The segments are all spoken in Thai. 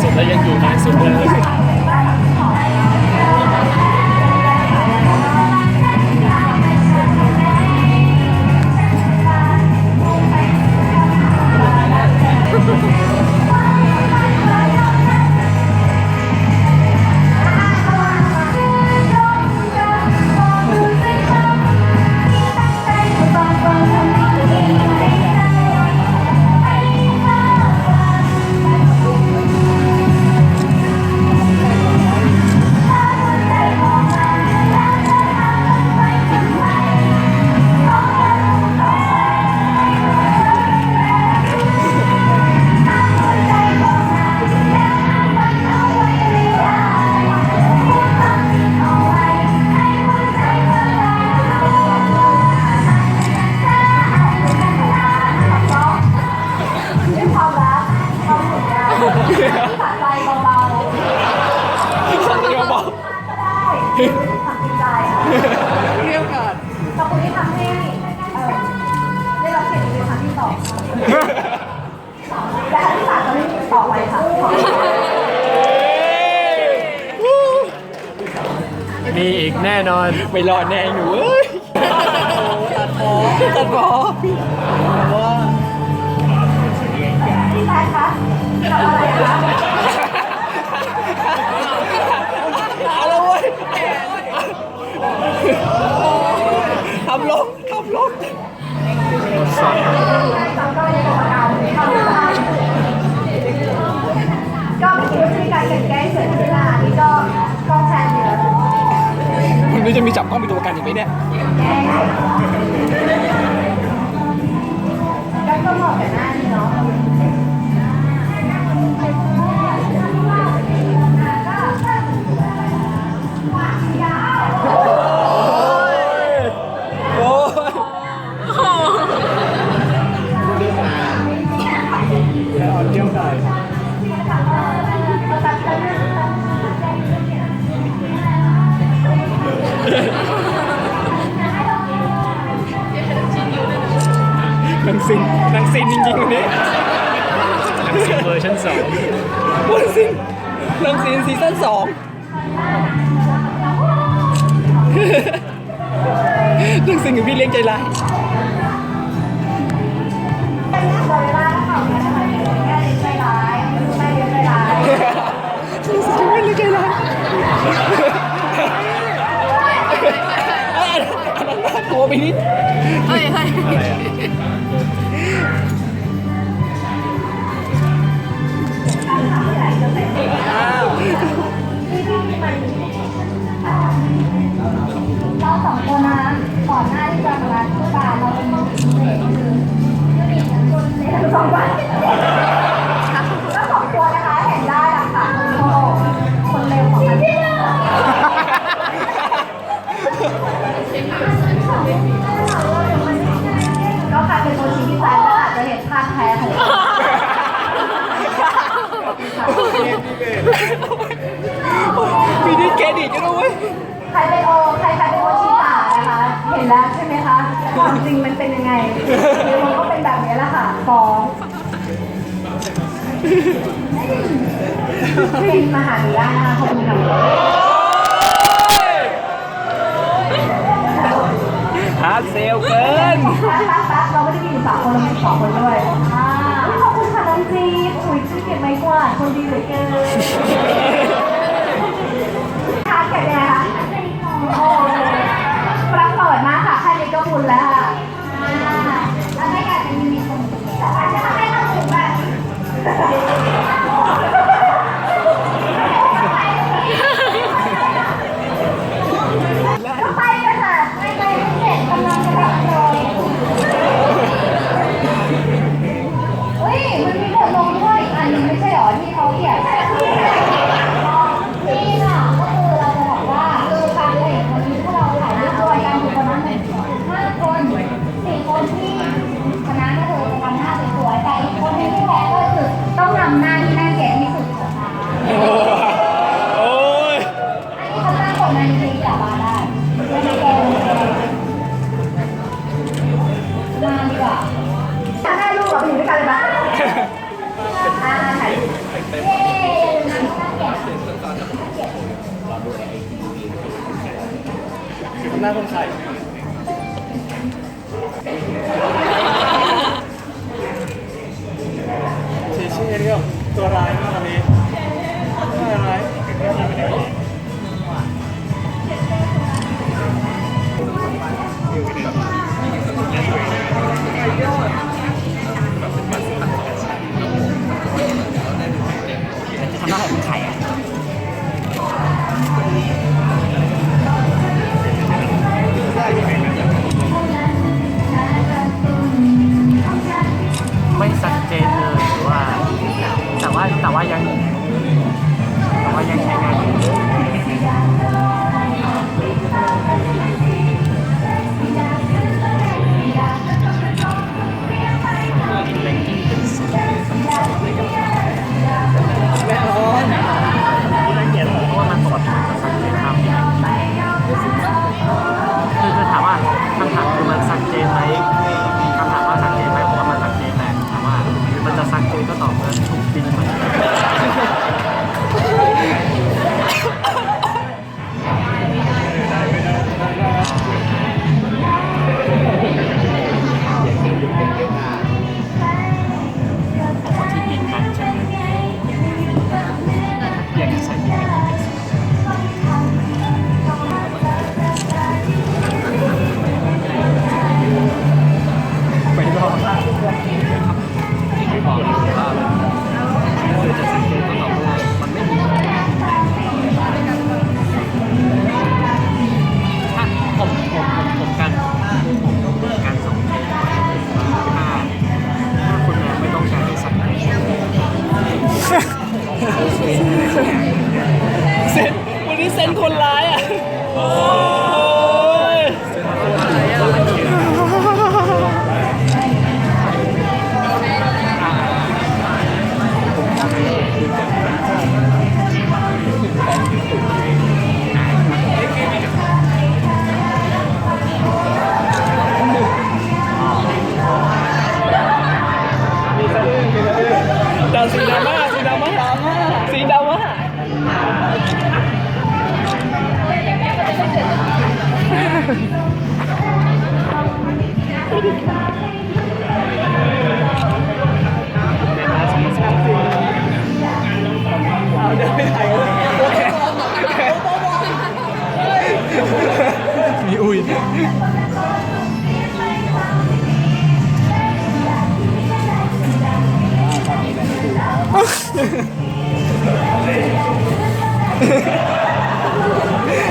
สุดแล้วยังอยู่นานสุดเลยด้วย อีกแน่นอน ไม่รอดแน่หนูเอ้ย ตัดหมอตัดหมอ จะมีจับกล้องเป็นตัวประกันอีกไหมเนี่ย ซินจริงๆวันนี้นังสิงเวอร์ชันสองนังซินนังซินซีซั่นสองนังซินกับพี่เลี้ยงใจร้ายโดยล่าเขาเนี่ยนะคะแก้ใจร้ายไม่เลี้ยงใจร้ายนังซินกับพี่เลี้ยงใจร้ายเอ้ยอันนั้นน่ากลัวไปนิดอะไรอ่ ความจริงมันเป็นยังไงเดี๋มันก็เป็นแบบนี้แหละค่ะฟ้องเป็นมหาวิทยาลัยคะขอบคุณค่ะฮาร์เซลเฟินเราไม่ได้มีอยู่สามคนเรามีสองคนด้วยขอบคุณค่ะน้องจีอุ้ยชื่อเก็บไม้กวาดคนดีเหลือเกินค่ะแกะแดงค่ะโอ้ประเปิดมากค่ะแค่นี้ก็บุญแล้ว ทำหน้าคนไข่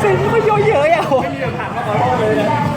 เสียงมันก็เยอะๆอะไม่มีแบบานมาขอโทษเลยนะ